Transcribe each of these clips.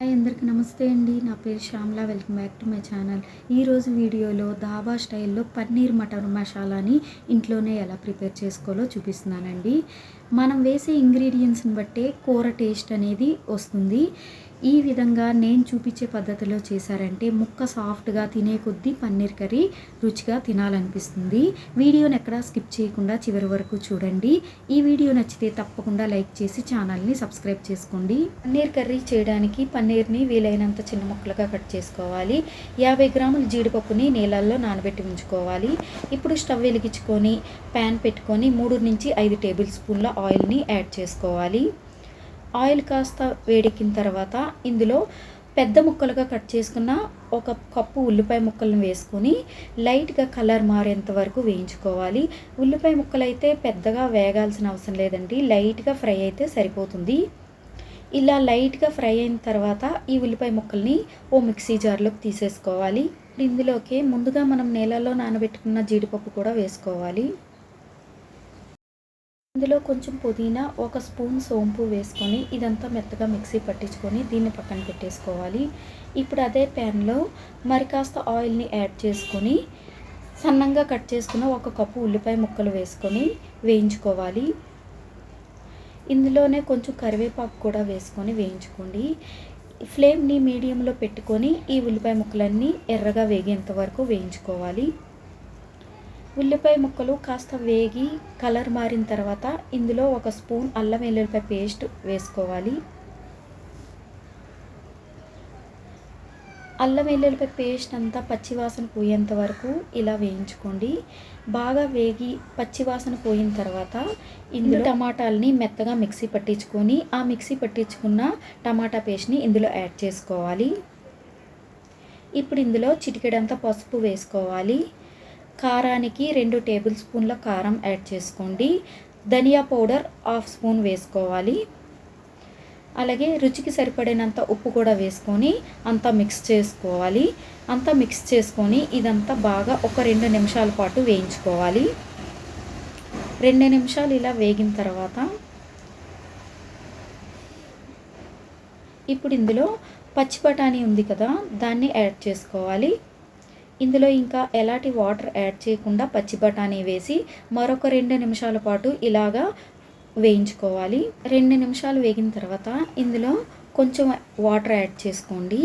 Hi అందరికీ నమస్తే అండి. నా పేరు Shyamala. Welcome back to my channel. ఈరోజు వీడియోలో ధాబా స్టైల్లో పన్నీర్ మటన్ మసాలాని ఇంట్లోనే ఎలా ప్రిపేర్ చేసుకోవాలో చూపిస్తున్నానండి. మనం వేసే ఇంగ్రీడియంట్స్ని బట్టే కూర టేస్ట్ అనేది వస్తుంది. ఈ విధంగా నేను చూపించే పద్ధతిలో చేశారంటే ముక్క సాఫ్ట్గా తినే కొద్దీ పన్నీర్ కర్రీ రుచిగా తినాలనిపిస్తుంది. వీడియోని ఎక్కడా స్కిప్ చేయకుండా చివరి వరకు చూడండి. ఈ వీడియో నచ్చితే తప్పకుండా లైక్ చేసి ఛానల్ని సబ్స్క్రైబ్ చేసుకోండి. పన్నీర్ కర్రీ చేయడానికి పన్నీర్ని వీలైనంత చిన్న ముక్కలుగా కట్ చేసుకోవాలి. యాభై గ్రాముల జీడిపప్పుని నీళ్ళల్లో నానబెట్టి ఉంచుకోవాలి. ఇప్పుడు స్టవ్ వెలిగించుకొని ప్యాన్ పెట్టుకొని మూడు నుంచి ఐదు టేబుల్ స్పూన్ల ఆయిల్ని యాడ్ చేసుకోవాలి. ఆయిల్ కాస్త వేడెక్కిన తర్వాత ఇందులో పెద్ద ముక్కలుగా కట్ చేసుకున్న ఒక కప్పు ఉల్లిపాయ ముక్కలను వేసుకొని లైట్గా కలర్ మారేంత వరకు వేయించుకోవాలి. ఉల్లిపాయ ముక్కలు అయితే పెద్దగా వేగాల్సిన అవసరం లేదండి. లైట్గా ఫ్రై అయితే సరిపోతుంది. ఇలా లైట్గా ఫ్రై అయిన తర్వాత ఈ ఉల్లిపాయ ముక్కల్ని ఓ మిక్సీ జార్లోకి తీసేసుకోవాలి. ఇందులోకి ముందుగా మనం నీళ్ళలో నానబెట్టుకున్న జీడిపప్పు కూడా వేసుకోవాలి. ఇందులో కొంచెం పుదీనా ఒక స్పూన్ సోంపు వేసుకొని ఇదంతా మెత్తగా మిక్సీ పట్టించుకొని దీన్ని పక్కన పెట్టేసుకోవాలి. ఇప్పుడు అదే ప్యాన్లో మరి కాస్త ఆయిల్ని యాడ్ చేసుకొని సన్నంగా కట్ చేసుకున్న ఒక కప్పు ఉల్లిపాయ ముక్కలు వేసుకొని వేయించుకోవాలి. ఇందులోనే కొంచెం కరివేపాకు కూడా వేసుకొని వేయించుకోండి. ఫ్లేమ్ని మీడియంలో పెట్టుకొని ఈ ఉల్లిపాయ ముక్కలన్నీ ఎర్రగా వేగేంత వరకు వేయించుకోవాలి. ఉల్లిపాయ ముక్కలు కాస్త వేగి కలర్ మారిన తర్వాత ఇందులో ఒక స్పూన్ అల్లం వెల్లుల్లిపాయ పేస్ట్ వేసుకోవాలి. అల్లం వెల్లుల్లిపాయ పేస్ట్ అంతా పచ్చివాసన పోయేంత వరకు ఇలా వేయించుకోండి. బాగా వేగి పచ్చివాసన పోయిన తర్వాత ఇందులో టమాటాలని మెత్తగా మిక్సీ పట్టించుకొని ఆ మిక్సీ పట్టించుకున్న టమాటా పేస్ట్ని ఇందులో యాడ్ చేసుకోవాలి. ఇప్పుడు ఇందులో చిటికెడంత పసుపు వేసుకోవాలి. కారానికి రెండు టేబుల్ స్పూన్ల కారం యాడ్ చేసుకోండి. ధనియా పౌడర్ హాఫ్ స్పూన్ వేసుకోవాలి. అలాగే రుచికి సరిపడినంత ఉప్పు కూడా వేసుకొని అంతా మిక్స్ చేసుకోవాలి. అంతా మిక్స్ చేసుకొని ఇదంతా బాగా ఒక రెండు నిమిషాల పాటు వేయించుకోవాలి. రెండు నిమిషాలు ఇలా వేగిన తర్వాత ఇప్పుడు ఇందులో పచ్చి బఠానీ ఉంది కదా దాన్ని యాడ్ చేసుకోవాలి. ఇందులో ఇంకా ఎలాంటి వాటర్ యాడ్ చేయకుండా పచ్చి బఠానీ వేసి మరొక రెండు నిమిషాల పాటు ఇలాగా వేయించుకోవాలి. రెండు నిమిషాలు వేగిన తర్వాత ఇందులో కొంచెం వాటర్ యాడ్ చేసుకోండి.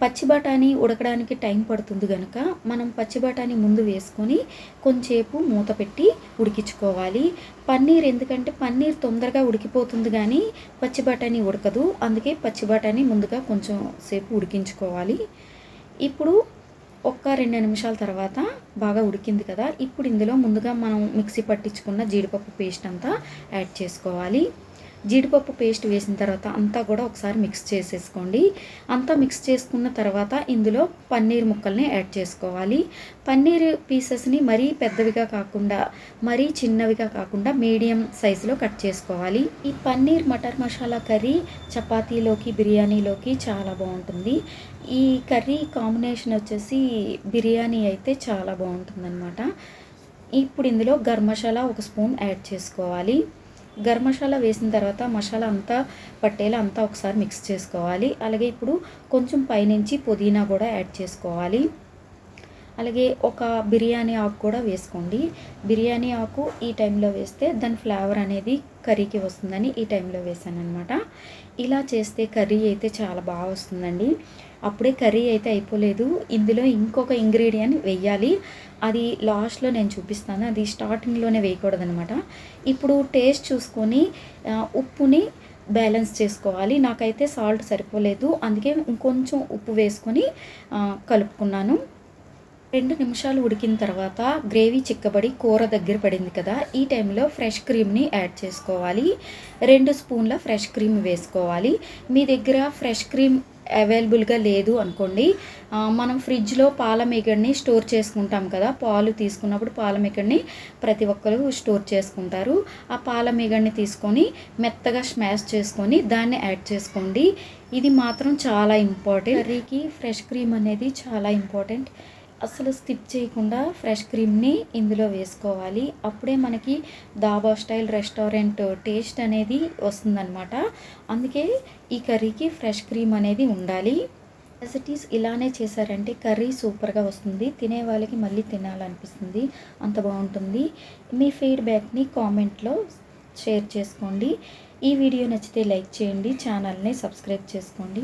పచ్చి బఠానీ ఉడకడానికి టైం పడుతుంది కనుక మనం పచ్చి బఠానీ ముందు వేసుకొని కొంచెంసేపు మూత పెట్టి ఉడికించుకోవాలి. పన్నీర్ ఎందుకంటే పన్నీర్ తొందరగా ఉడికిపోతుంది కానీ పచ్చి బఠానీ ఉడకదు. అందుకే పచ్చి బఠానీ ముందుగా కొంచెం సేపు ఉడికించుకోవాలి. ఇప్పుడు ఒక్క రెండు నిమిషాల తర్వాత బాగా ఉడికింది కదా ఇప్పుడు ఇందులో ముందుగా మనం మిక్సీ పట్టించుకున్న జీడిపప్పు పేస్ట్ అంతా యాడ్ చేసుకోవాలి. జీడిపప్పు పేస్ట్ వేసిన తర్వాత అంతా కూడా ఒకసారి మిక్స్ చేసేసుకోండి. అంతా మిక్స్ చేసుకున్న తర్వాత ఇందులో పన్నీర్ ముక్కల్ని యాడ్ చేసుకోవాలి. పన్నీర్ పీసెస్ని మరీ పెద్దవిగా కాకుండా మరీ చిన్నవిగా కాకుండా మీడియం సైజులో కట్ చేసుకోవాలి. ఈ పన్నీర్ మటర్ మసాలా కర్రీ చపాతీలోకి బిర్యానీలోకి చాలా బాగుంటుంది. ఈ కర్రీ కాంబినేషన్ వచ్చేసి బిర్యానీ అయితే చాలా బాగుంటుందన్నమాట. ఇప్పుడు ఇందులో గరం మసాలా ఒక స్పూన్ యాడ్ చేసుకోవాలి. గరం మసాలా వేసిన తర్వాత మసాలా అంతా పట్టేలా అంతా ఒకసారి మిక్స్ చేసుకోవాలి. అలాగే ఇప్పుడు కొంచెం పైనుంచి పుదీనా కూడా యాడ్ చేసుకోవాలి. అలాగే ఒక బిర్యానీ ఆకు కూడా వేసుకోండి. బిర్యానీ ఆకు ఈ టైంలో వేస్తే దాని ఫ్లేవర్ అనేది కర్రీకి వస్తుందని ఈ టైంలో వేసాను అనమాట ఇలా చేస్తే కర్రీ అయితే చాలా బాగా వస్తుందండి. అప్పుడే కర్రీ అయితే అయిపోలేదు. ఇందులో ఇంకొక ఇంగ్రీడియంట్ వెయ్యాలి అది లాస్ట్లో నేను చూపిస్తాను. అది స్టార్టింగ్లోనే వేయకూడదనమాట ఇప్పుడు టేస్ట్ చూసుకొని ఉప్పుని బ్యాలెన్స్ చేసుకోవాలి. నాకైతే సాల్ట్ సరిపోలేదు. అందుకే ఇంకొంచెం ఉప్పు వేసుకొని కలుపుకున్నాను. రెండు నిమిషాలు ఉడికిన తర్వాత గ్రేవీ చిక్కబడి కూర దగ్గర పడింది కదా ఈ టైంలో ఫ్రెష్ క్రీమ్ని యాడ్ చేసుకోవాలి. రెండు స్పూన్ల ఫ్రెష్ క్రీమ్ వేసుకోవాలి. మీ దగ్గర ఫ్రెష్ క్రీమ్ అవైలబుల్గా లేదు అనుకోండి. మనం ఫ్రిడ్జ్లో పాల మేకడ్ని స్టోర్ చేసుకుంటాం కదా పాలు తీసుకున్నప్పుడు పాల మేకడ్ని ప్రతి ఒక్కరు స్టోర్ చేసుకుంటారు. ఆ పాల మేగడ్ని తీసుకొని మెత్తగా స్మాష్ చేసుకొని దాన్ని యాడ్ చేసుకోండి. ఇది మాత్రం చాలా ఇంపార్టెంట్. కర్రీకి ఫ్రెష్ క్రీమ్ అనేది చాలా ఇంపార్టెంట్. అసలు స్కిప్ చేయకుండా ఫ్రెష్ క్రీమ్ని ఇందులో వేసుకోవాలి. అప్పుడే మనకి దాబా స్టైల్ రెస్టారెంట్ టేస్ట్ అనేది వస్తుందన్నమాట. అందుకే ఈ కర్రీకి ఫ్రెష్ క్రీమ్ అనేది ఉండాలి. యాజ్ ఇట్ ఈస్ ఇలానే చేశారంటే కర్రీ సూపర్గా వస్తుంది. తినే వాళ్ళకి మళ్ళీ తినాలనిపిస్తుంది. అంత బాగుంటుంది. మీ ఫీడ్బ్యాక్ని కామెంట్లో షేర్ చేసుకోండి. ఈ వీడియో నచ్చితే లైక్ చేయండి. ఛానల్ని సబ్స్క్రైబ్ చేసుకోండి.